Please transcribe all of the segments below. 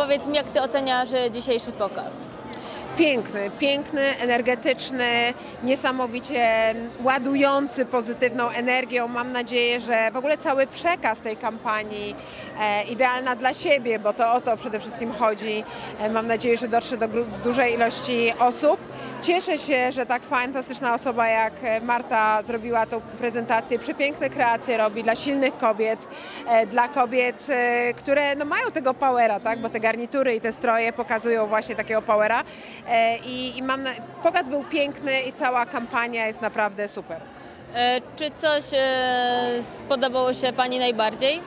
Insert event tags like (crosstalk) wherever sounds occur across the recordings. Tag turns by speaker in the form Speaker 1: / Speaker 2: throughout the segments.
Speaker 1: powiedz mi, jak ty oceniasz e, dzisiejszy pokaz?
Speaker 2: Piękny, piękny, energetyczny, niesamowicie ładujący pozytywną energią. Mam nadzieję, że w ogóle cały przekaz tej kampanii e, idealna dla siebie, bo to o to przede wszystkim chodzi. E, mam nadzieję, że dotrze do dużej ilości osób. Cieszę się, że tak fantastyczna osoba jak e, Marta zrobiła tą prezentację. Przepiękne kreacje robi dla silnych kobiet, e, dla kobiet, e, które no, mają tego powera, tak? bo te garnitury i te stroje pokazują właśnie takiego powera. E, I, i mam na... Pokaz był piękny i cała kampania jest naprawdę super.
Speaker 1: E, Czy coś e, spodobało się pani najbardziej?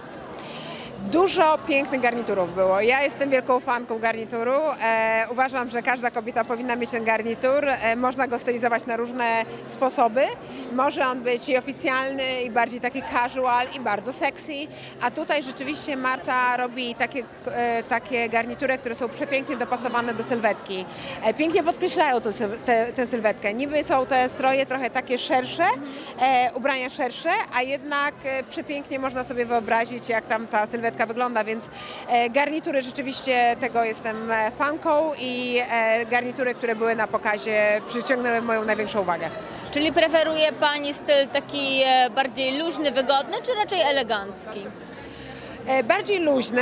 Speaker 2: Dużo pięknych garniturów było. Ja jestem wielką fanką garnituru. E, uważam, że każda kobieta powinna mieć ten garnitur. E, można go stylizować na różne sposoby. Może on być i oficjalny, i bardziej taki casual, i bardzo sexy. A tutaj rzeczywiście Marta robi takie, e, takie garnitury, które są przepięknie dopasowane do sylwetki. E, pięknie podkreślają tę tę- tę sylwetkę. Niby są te stroje trochę takie szersze, e, ubrania szersze, a jednak e, przepięknie można sobie wyobrazić, jak tam ta sylwetka wygląda, więc e, garnitury rzeczywiście tego jestem e, fanką i e, garnitury, które były na pokazie przyciągnęły moją największą uwagę.
Speaker 1: Czyli preferuje pani styl taki bardziej luźny, wygodny, czy raczej elegancki?
Speaker 2: E, Bardziej luźny,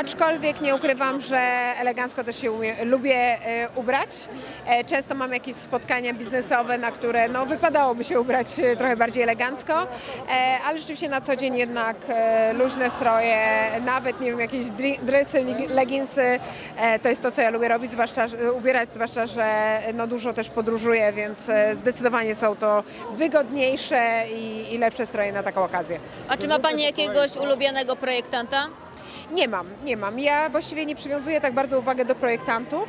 Speaker 2: aczkolwiek nie ukrywam, że elegancko też się umie, lubię e, ubrać. E, Często mam jakieś spotkania biznesowe, na które no, wypadałoby się ubrać trochę bardziej elegancko, ale rzeczywiście na co dzień jednak luźne stroje, nawet nie wiem, jakieś dresy, leginsy, to jest to, co ja lubię robić, zwłaszcza, ubierać, zwłaszcza, że no, dużo też podróżuję, więc zdecydowanie są to wygodniejsze i, i lepsze stroje na taką okazję.
Speaker 1: A czy ma pani jakiegoś ulubionego projektanta?
Speaker 2: Nie mam, nie mam. Ja właściwie nie przywiązuję tak bardzo uwagę do projektantów,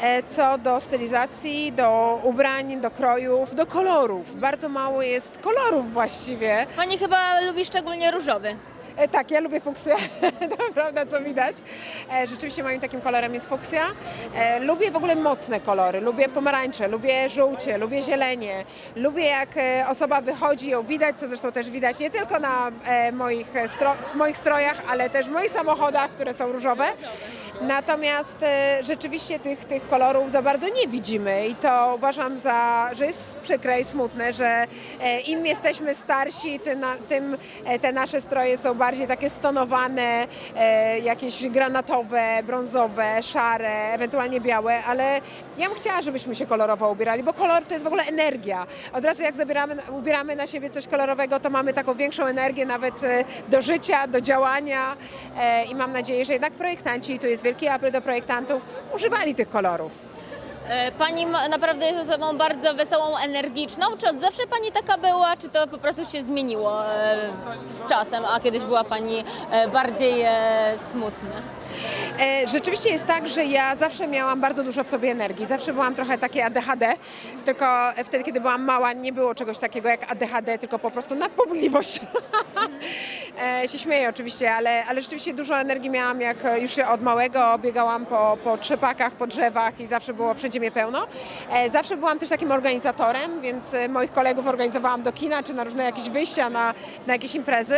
Speaker 2: e, co do stylizacji, do ubrań, do krojów, do kolorów. Bardzo mało jest kolorów właściwie.
Speaker 1: Pani chyba lubi szczególnie różowy.
Speaker 2: E, Tak, ja lubię fuksję, (laughs) to prawda, co widać. E, Rzeczywiście moim takim kolorem jest fuksja. E, Lubię w ogóle mocne kolory, lubię pomarańcze, lubię żółcie, lubię zielenie. Lubię jak osoba wychodzi, ją widać, co zresztą też widać nie tylko na moich, stro, moich strojach, ale też w moich samochodach, które są różowe. Natomiast e, rzeczywiście tych, tych kolorów za bardzo nie widzimy i to uważam za, że jest przykre i smutne, że e, im jesteśmy starsi, tym, e, te nasze stroje są bardziej takie stonowane, jakieś granatowe, brązowe, szare, ewentualnie białe, ale ja bym chciała, żebyśmy się kolorowo ubierali, bo kolor to jest w ogóle energia. Od razu jak zabieramy, ubieramy na siebie coś kolorowego, to mamy taką większą energię nawet do życia, do działania i mam nadzieję, że jednak projektanci, tu jest wielki apel do projektantów, używali tych kolorów.
Speaker 1: E, Pani naprawdę jest osobą bardzo wesołą, energiczną. Czy od zawsze pani taka była, czy to po prostu się zmieniło e, z czasem, a kiedyś była pani e, bardziej smutna?
Speaker 2: E, Rzeczywiście jest tak, że ja zawsze miałam bardzo dużo w sobie energii. Zawsze byłam trochę takie ADHD, tylko wtedy, kiedy byłam mała, nie było czegoś takiego jak ADHD, tylko po prostu nadpobudliwość. (laughs) E, się śmieję oczywiście, ale, ale rzeczywiście dużo energii miałam, jak już od małego biegałam po, po trzepakach, po drzewach i zawsze było wszędzie mnie pełno. E, Zawsze byłam też takim organizatorem, więc moich kolegów organizowałam do kina, czy na różne jakieś wyjścia, na, na jakieś imprezy.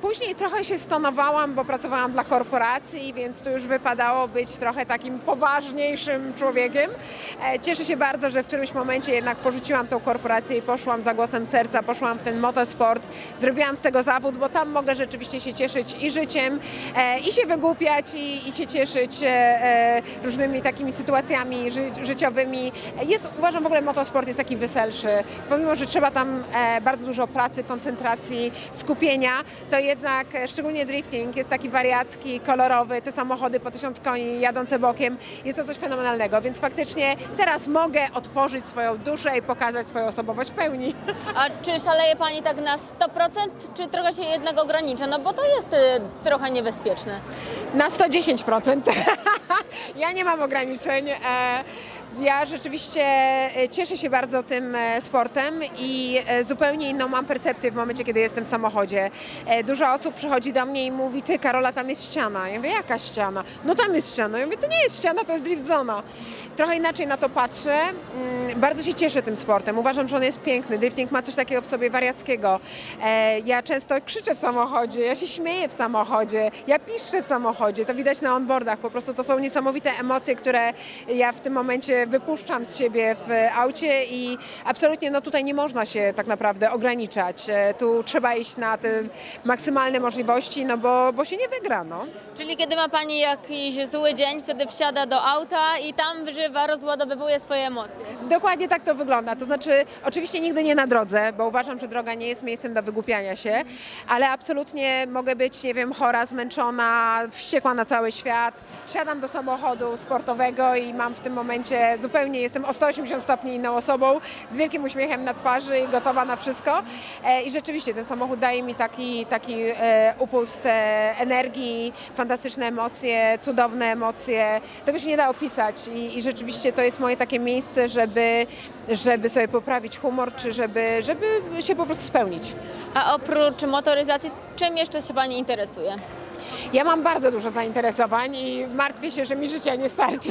Speaker 2: Później trochę się stonowałam, bo pracowałam dla korporacji, więc tu już wypadało być trochę takim poważniejszym człowiekiem. E, Cieszę się bardzo, że w którymś momencie jednak porzuciłam tą korporację i poszłam za głosem serca, poszłam w ten motosport, zrobiłam z tego zawód, bo tam mogę rzeczywiście się cieszyć i życiem, e, i się wygłupiać, i, i się cieszyć e, różnymi takimi sytuacjami ży, życiowymi. Jest, uważam w ogóle motosport jest taki weselszy, pomimo, że trzeba tam bardzo dużo pracy, koncentracji, skupienia, to jednak szczególnie drifting jest taki wariacki, kolorowy, te samochody po tysiąc koni jadące bokiem, jest to coś fenomenalnego, więc faktycznie teraz mogę otworzyć swoją duszę i pokazać swoją osobowość w pełni. (laughs)
Speaker 1: A czy szaleje pani tak na 100%, czy trochę się jednak ogranicza? No bo to jest e, trochę niebezpieczne.
Speaker 2: Na 110%. (laughs) ja nie mam ograniczeń. E, Ja rzeczywiście e, cieszę się bardzo tym e, sportem i e, zupełnie inną mam percepcję w momencie, kiedy jestem w samochodzie. Dużo osób przychodzi do mnie i mówi, ty Karola, tam jest ściana. Ja mówię, jaka ściana? No tam jest ściana. Ja mówię, to nie jest ściana, to jest drift zona. Trochę inaczej na to patrzę. Mm, Bardzo się cieszę tym sportem. Uważam, że on jest piękny. Drifting ma coś takiego w sobie wariackiego. Ja często krzyczę w samochodzie, ja się śmieję w samochodzie, ja piszczę w samochodzie. To widać na onboardach. Po prostu to są niesamowite emocje, które ja w tym momencie wypuszczam z siebie w aucie i absolutnie no tutaj nie można się tak naprawdę ograniczać. E, Tu trzeba iść na te maksymalne możliwości, no bo, bo się nie wygra, no.
Speaker 1: Czyli kiedy ma Pani jakiś zły dzień, wtedy wsiada do auta i tam wyżywa, rozładowywuje swoje emocje.
Speaker 2: Dokładnie tak to wygląda. To znaczy, oczywiście nigdy nie na drodze, bo uważam, że droga nie jest miejscem do wygłupiania się, ale absolutnie mogę być, nie wiem, chora, zmęczona, wściekła na cały świat. Wsiadam do samochodu sportowego i mam w tym momencie zupełnie, jestem o 180 stopni inną osobą, z wielkim uśmiechem na twarzy gotowa na wszystko. E, I rzeczywiście ten samochód daje mi taki, taki e, upust e, energii, fantastyczne emocje, cudowne emocje. Tego się nie da opisać i, i rzeczywiście to jest moje takie miejsce, żeby, żeby sobie poprawić humor, czy żeby, żeby się po prostu spełnić.
Speaker 1: A oprócz motoryzacji, czym jeszcze się Pani interesuje?
Speaker 2: Ja mam bardzo dużo zainteresowań i martwię się, że mi życia nie starczy.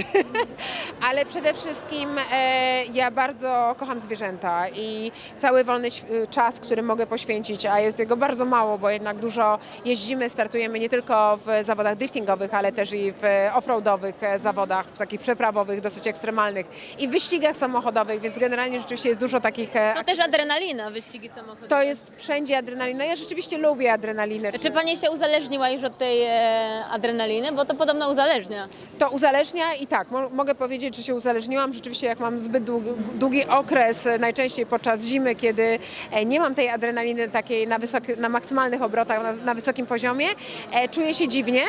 Speaker 2: (laughs) Ale przede wszystkim e, ja bardzo kocham zwierzęta i cały wolny czas, który mogę poświęcić, a jest jego bardzo mało, bo jednak dużo jeździmy, startujemy nie tylko w zawodach driftingowych, ale też i w offroadowych e, zawodach, takich przeprawowych, dosyć ekstremalnych i w wyścigach samochodowych, więc generalnie rzeczywiście jest dużo takich e,
Speaker 1: To też adrenalina, wyścigi samochodowe.
Speaker 2: to jest wszędzie adrenalina. Ja rzeczywiście lubię adrenalinę.
Speaker 1: Czy Pani się uzależniła już od tej e, adrenaliny? Bo to podobno uzależnia.
Speaker 2: To uzależnia i tak, mo- mogę powiedzieć, że się uzależniłam. Rzeczywiście jak mam zbyt długi, długi okres, e, najczęściej podczas zimy, kiedy e, nie mam tej adrenaliny takiej na, wysoki, na maksymalnych obrotach, na, na wysokim poziomie, e, czuję się dziwnie,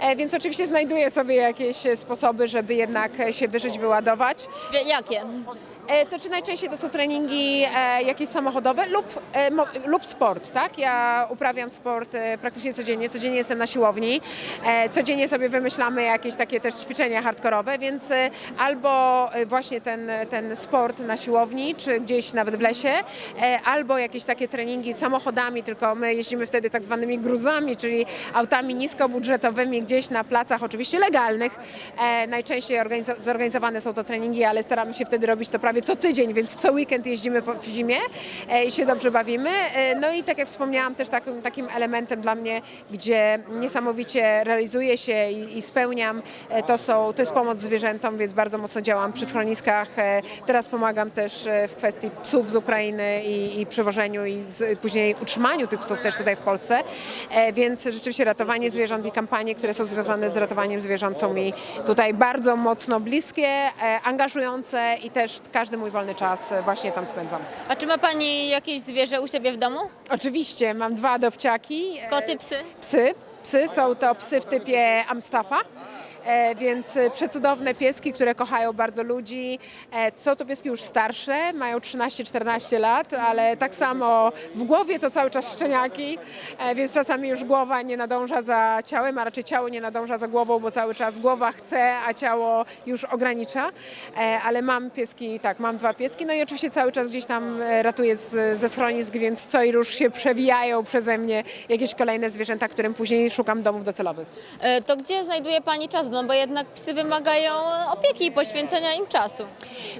Speaker 2: e, więc oczywiście znajduję sobie jakieś sposoby, żeby jednak się wyżyć, wyładować.
Speaker 1: Jakie?
Speaker 2: E, To czy najczęściej to są treningi e, jakieś samochodowe lub, e, lub sport, tak? Ja uprawiam sport praktycznie codziennie, codziennie jestem na siłowni, codziennie sobie wymyślamy jakieś takie też ćwiczenia hardkorowe, więc albo właśnie ten, ten sport na siłowni, czy gdzieś nawet w lesie, albo jakieś takie treningi samochodami, tylko my jeździmy wtedy tak zwanymi gruzami, czyli autami niskobudżetowymi gdzieś na placach oczywiście legalnych. Najczęściej organizo- zorganizowane są to treningi, ale staramy się wtedy robić to prawie co tydzień, więc co weekend jeździmy w zimie e, i się dobrze bawimy. E, No i tak jak wspomniałam, też takim, takim elementem dla mnie, gdzie niesamowicie realizuję się i, i spełniam, e, to, są, to jest pomoc zwierzętom, więc bardzo mocno działam przy schroniskach. Teraz pomagam też w kwestii psów z Ukrainy i, i przewożeniu i z, później utrzymaniu tych psów też tutaj w Polsce. Więc rzeczywiście ratowanie zwierząt i kampanie, które są związane z ratowaniem zwierząt są mi tutaj bardzo mocno bliskie, angażujące i też każdy mój wolny czas e, właśnie tam spędzam.
Speaker 1: A czy ma Pani jakieś zwierzę u siebie w domu?
Speaker 2: Oczywiście mam dwa adopciaki. e,
Speaker 1: Koty, psy?
Speaker 2: Psy. Psy są to psy w typie Amstaffa. E, więc e, przecudowne pieski, które kochają bardzo ludzi. E, są to pieski już starsze, mają 13-14 lat, ale tak samo w głowie to cały czas szczeniaki, więc czasami już głowa nie nadąża za ciałem, a raczej ciało nie nadąża za głową, bo cały czas głowa chce, a ciało już ogranicza. Ale mam pieski, tak, mam dwa pieski, no i oczywiście cały czas gdzieś tam ratuję z, ze schronisk, więc co i rusz się przewijają przeze mnie jakieś kolejne zwierzęta, którym później szukam domów docelowych.
Speaker 1: To gdzie znajduje Pani czas? No bo jednak psy wymagają opieki i poświęcenia im czasu.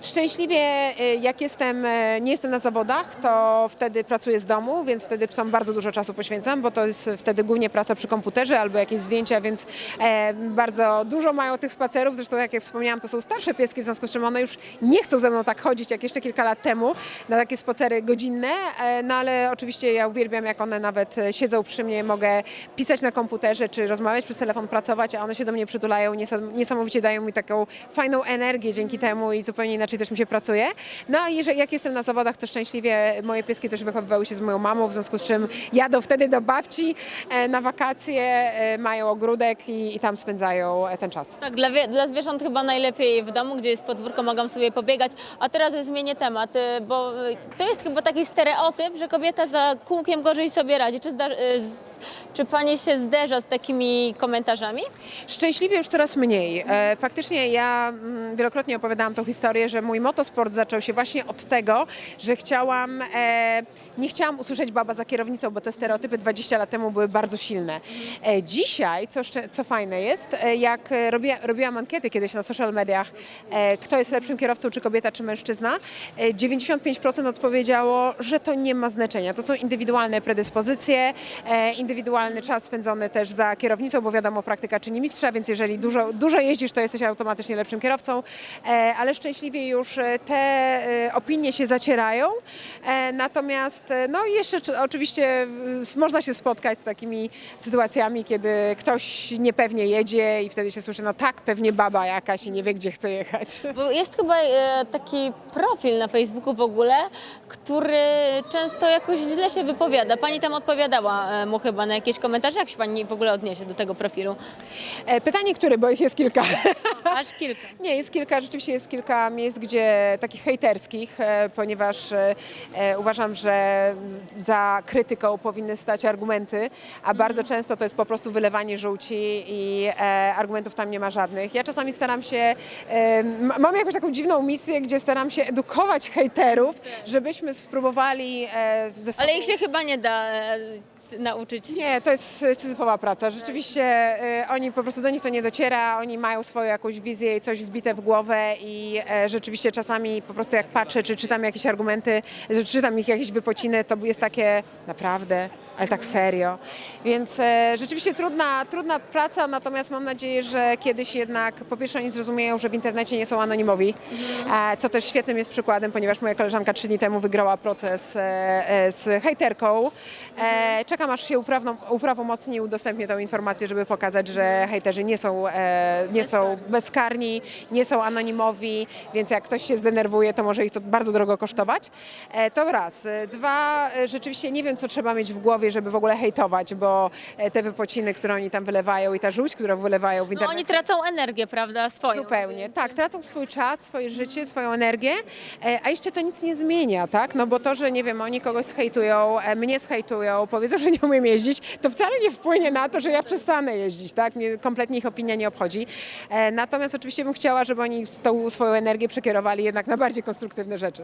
Speaker 2: Szczęśliwie e, jak jestem, e, nie jestem na zawodach, to wtedy pracuję z domu, więc wtedy psom bardzo dużo czasu poświęcam, bo to jest wtedy głównie praca przy komputerze albo jakieś zdjęcia, więc e, bardzo dużo mają tych spacerów. Zresztą jak ja wspomniałam, to są starsze pieski, w związku z czym one już nie chcą ze mną tak chodzić jak jeszcze kilka lat temu na takie spacery godzinne, e, no ale oczywiście ja uwielbiam jak one nawet e, siedzą przy mnie, mogę pisać na komputerze czy rozmawiać przez telefon, pracować, a one się do mnie przytulają, niesam- niesamowicie dają mi taką fajną energię dzięki temu i zupełnie inaczej też mi się pracuje. No a jeżeli, jak jestem na zawodach, to szczęśliwie moje pieski też wychowywały się z moją mamą, w związku z czym jadą wtedy do babci e, na wakacje, e, mają ogródek i, i tam spędzają e, ten czas.
Speaker 1: Tak, dla, dla zwierząt chyba najlepiej w domu, gdzie jest podwórko, mogą sobie pobiegać. A teraz zmienię temat, y, bo to jest chyba taki stereotyp, że kobieta za kółkiem gorzej sobie radzi. Czy, zda, y, z, czy Pani się zderza z takimi komentarzami?
Speaker 2: Szczęśliwie już coraz coraz mniej. E, Faktycznie ja mm, wielokrotnie opowiadałam tą historię, że mój motosport zaczął się właśnie od tego, że chciałam, e, nie chciałam usłyszeć baba za kierownicą, bo te stereotypy 20 lat temu były bardzo silne. E, Dzisiaj, co, co fajne jest, jak robiłam ankiety kiedyś na social mediach, kto jest lepszym kierowcą, czy kobieta, czy mężczyzna, e, 95% odpowiedziało, że to nie ma znaczenia. To są indywidualne predyspozycje, indywidualny czas spędzony też za kierownicą, bo wiadomo, praktyka czyni mistrza, więc jeżeli dużo, dużo jeździsz, to jesteś automatycznie lepszym kierowcą, e, ale szczęśliwie już e, te e, opinie się zacierają. Natomiast, no jeszcze czy- oczywiście można się spotkać z takimi sytuacjami, kiedy ktoś niepewnie jedzie i wtedy się słyszy, no tak, pewnie baba jakaś i nie wie, gdzie chce jechać.
Speaker 1: Bo jest chyba taki profil na Facebooku w ogóle, który często jakoś źle się wypowiada. Pani tam odpowiadała mu chyba na jakieś komentarze. Jak się pani w ogóle odniesie do tego profilu?
Speaker 2: Pytanie, który, bo ich jest kilka. (laughs)
Speaker 1: Aż kilka.
Speaker 2: Nie, jest kilka, rzeczywiście jest kilka miejsc, gdzie takich hejterskich, e, ponieważ e, e, uważam, że za krytyką powinny stać argumenty, a bardzo często to jest po prostu wylewanie żółci i argumentów tam nie ma żadnych. Ja czasami staram się, mam jakąś taką dziwną misję, gdzie staram się edukować hejterów, żebyśmy spróbowali ze sobą...
Speaker 1: Ale ich się chyba nie da nauczyć.
Speaker 2: Nie, to jest syzyfowa praca. Rzeczywiście oni po prostu do nich to nie dociera, oni mają swoją jakąś wizję i coś wbite w głowę i e, rzeczywiście czasami po prostu jak patrzę, czy czytam jakieś argumenty, czy czytam ich jakieś wypociny, to jest takie naprawdę, ale tak serio. Więc e, rzeczywiście trudna, trudna praca, natomiast mam nadzieję, że kiedyś jednak po pierwsze oni zrozumieją, że w internecie nie są anonimowi, e, co też świetnym jest przykładem, ponieważ moja koleżanka trzy dni temu wygrała proces e, e, z hejterką. E, Czekam aż się uprawną, uprawomocni udostępnię tą informację, żeby pokazać, że hejterzy nie są, e, nie są bezkarni, nie są anonimowi, więc jak ktoś się zdenerwuje, to może ich to bardzo drogo kosztować. E, To raz. E, Dwa, e, rzeczywiście nie wiem, co trzeba mieć w głowie, żeby w ogóle hejtować, bo e, te wypociny, które oni tam wylewają i ta żółć, którą wylewają w
Speaker 1: No
Speaker 2: internecie...
Speaker 1: oni tracą energię, prawda, swoją.
Speaker 2: Zupełnie, tak, tracą swój czas, swoje życie, swoją energię, e, a jeszcze to nic nie zmienia, tak? No bo to, że nie wiem, oni kogoś zhejtują, e, mnie zhejtują, powiedzą, (laughs) że nie umiem jeździć, to wcale nie wpłynie na to, że ja przestanę jeździć, tak? Mnie kompletnie ich opinia nie obchodzi. Natomiast oczywiście bym chciała, żeby oni tą swoją energię przekierowali jednak na bardziej konstruktywne rzeczy.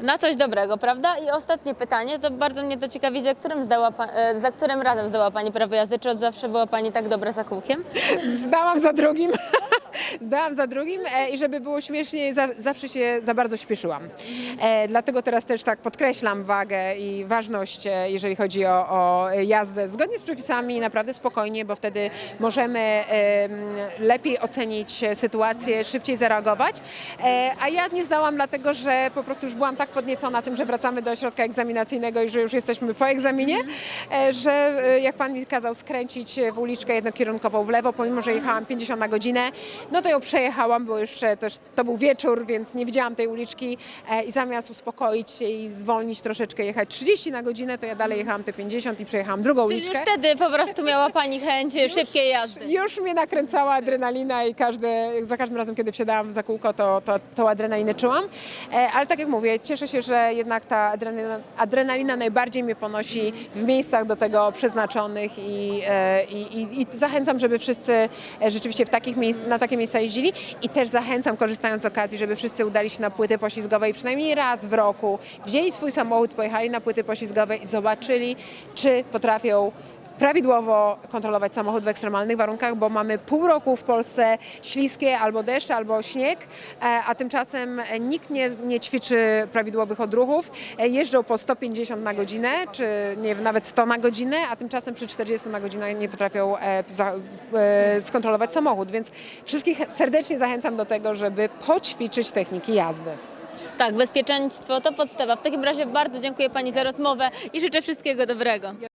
Speaker 1: Na coś dobrego, prawda? I ostatnie pytanie, to bardzo mnie to ciekawi, za którym, zdała pa, e, za którym razem zdała Pani prawo jazdy? Czy od zawsze była Pani tak dobra za kółkiem?
Speaker 2: Zdałam za drugim. Zdałam za drugim e, i żeby było śmieszniej, za, zawsze się za bardzo śpieszyłam. E, dlatego teraz też tak podkreślam wagę i ważność, e, jeżeli chodzi o, o jazdę zgodnie z przepisami, naprawdę spokojnie, bo wtedy możemy em, lepiej ocenić sytuację, szybciej zareagować. A ja nie zdałam dlatego, że po prostu już byłam tak podniecona tym, że wracamy do ośrodka egzaminacyjnego i że już jesteśmy po egzaminie, że jak pan mi kazał skręcić w uliczkę jednokierunkową w lewo, pomimo, że jechałam 50 na godzinę, no to ją przejechałam, bo już e, też to był wieczór, więc nie widziałam tej uliczki e, i zamiast uspokoić się i zwolnić troszeczkę, jechać 30 na godzinę, to ja dalej jechałam te 50 i przejechałam drugą
Speaker 1: Czyli już
Speaker 2: uliczkę.
Speaker 1: wtedy po prostu miała Pani chęć szybkiej jazdy.
Speaker 2: Już mnie nakręcała adrenalina i każde, za każdym razem, kiedy wsiadałam za kółko, to, to tą adrenalinę czułam. E, ale tak jak mówię, cieszę się, że jednak ta adrenalina, adrenalina najbardziej mnie ponosi w miejscach do tego przeznaczonych i, i, i, i zachęcam, żeby wszyscy rzeczywiście w takich miejsc, na takie miejsca jeździli i też zachęcam, korzystając z okazji, żeby wszyscy udali się na płyty poślizgowe i przynajmniej raz w roku wzięli swój samochód, pojechali na płyty poślizgowe i zobaczyli, czy potrafią prawidłowo kontrolować samochód w ekstremalnych warunkach, bo mamy pół roku w Polsce śliskie albo deszcz, albo śnieg, e, a tymczasem nikt nie, nie ćwiczy prawidłowych odruchów. E, Jeżdżą po 150 na godzinę, czy nie, nawet 100 na godzinę, a tymczasem przy 40 na godzinę nie potrafią e, skontrolować samochód. Więc wszystkich serdecznie zachęcam do tego, żeby poćwiczyć techniki jazdy.
Speaker 1: Tak, bezpieczeństwo to podstawa. W takim razie bardzo dziękuję Pani za rozmowę i życzę wszystkiego dobrego.